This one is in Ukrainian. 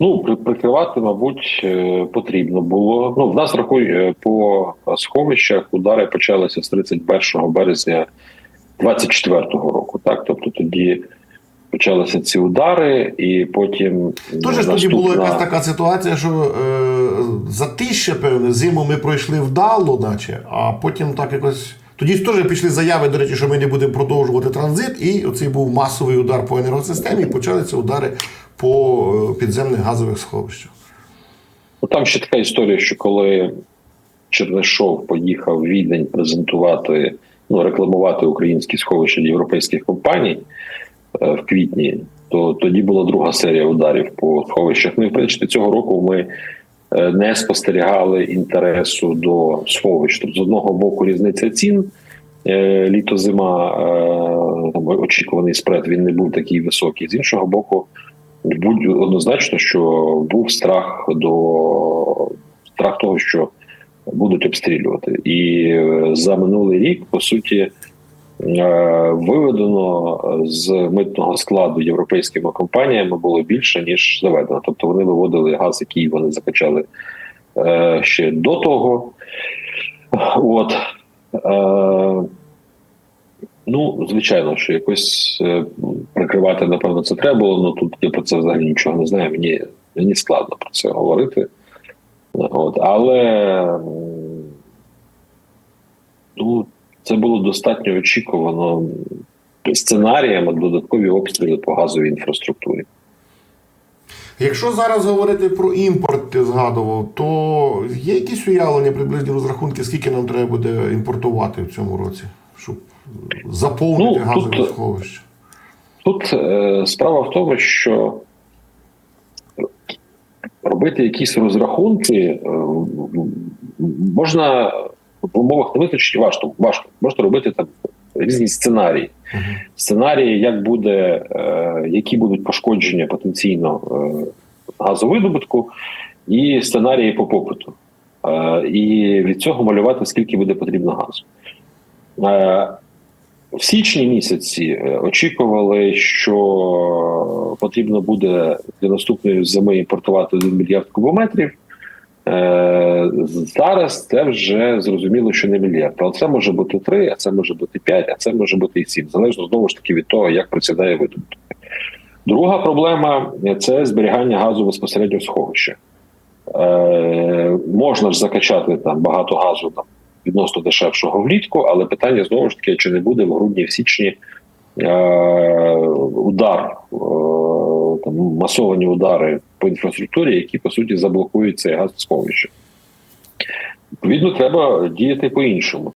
Ну, при- прикривати, мабуть, е, потрібно було. Ну, в нас рахуй е, по сховищах удари почалися з 31 березня 24-го року. Так, тобто тоді почалися ці удари, і потім Тож ж тоді була якась така ситуація, що е, затища, певне, зиму ми пройшли вдало, наче, а потім так якось. Тоді теж пішли заяви, до речі, що ми не будемо продовжувати транзит, і оцей був масовий удар по енергосистемі, і почалися удари по е, підземних газових сховищах. Ну, там ще така історія, що коли Чернишов поїхав в Відень презентувати, ну, рекламувати українські сховища європейських компаній е, в квітні, то тоді була друга серія ударів по сховищах. Ну і в принципі цього року ми е, не спостерігали інтересу до сховищ. Тобто, з одного боку, різниця цін. Літо-зима е, очікуваний спред він не був такий високий. З іншого боку, будь однозначно, що був страх до страх того, що будуть обстрілювати, і е, за минулий рік по суті е, виведено з митного складу європейськими компаніями було більше ніж заведено. Тобто вони виводили газ, який вони закачали е, ще до того. От Ну, звичайно, що якось прикривати, напевно, це треба було. Ну тут я про це взагалі нічого не знаю. Мені мені складно про це говорити. От, але ну, це було достатньо очікувано сценаріями додаткові обстріли по газовій інфраструктурі. Якщо зараз говорити про імпорт, ти згадував, то є якісь уявлення, приблизні розрахунки, скільки нам треба буде імпортувати в цьому році, щоб заповнити Ну, газові тут- сховища? Тут е, справа в тому, що робити якісь розрахунки е, можна в умовах невизначені важко. важко. Можна робити там різні сценарії. Мгм. Сценарії, як буде, е, які будуть пошкодження потенційно е, газовидобутку, і сценарії по попиту. Е, і від цього малювати, скільки буде потрібно газу. Е, в січні місяці е, очікували, що потрібно буде для наступної зими імпортувати 1 мільярд кубометрів. Е, Зараз це вже зрозуміло, що не мільярд. Але це може бути 3, а це може бути 5, а це може бути і 7. Залежно знову ж таки від того, як просідає видобуток. Друга проблема це зберігання газу безпосередньо в сховищах. Е, можна ж закачати там багато газу там, відносно дешевшого влітку, але питання знову ж таки, чи не буде в грудні, в січні е, удар, е, там, масовані удари по інфраструктурі, які по суті заблокують цей газ в сховище. Відповідно, треба діяти по-іншому.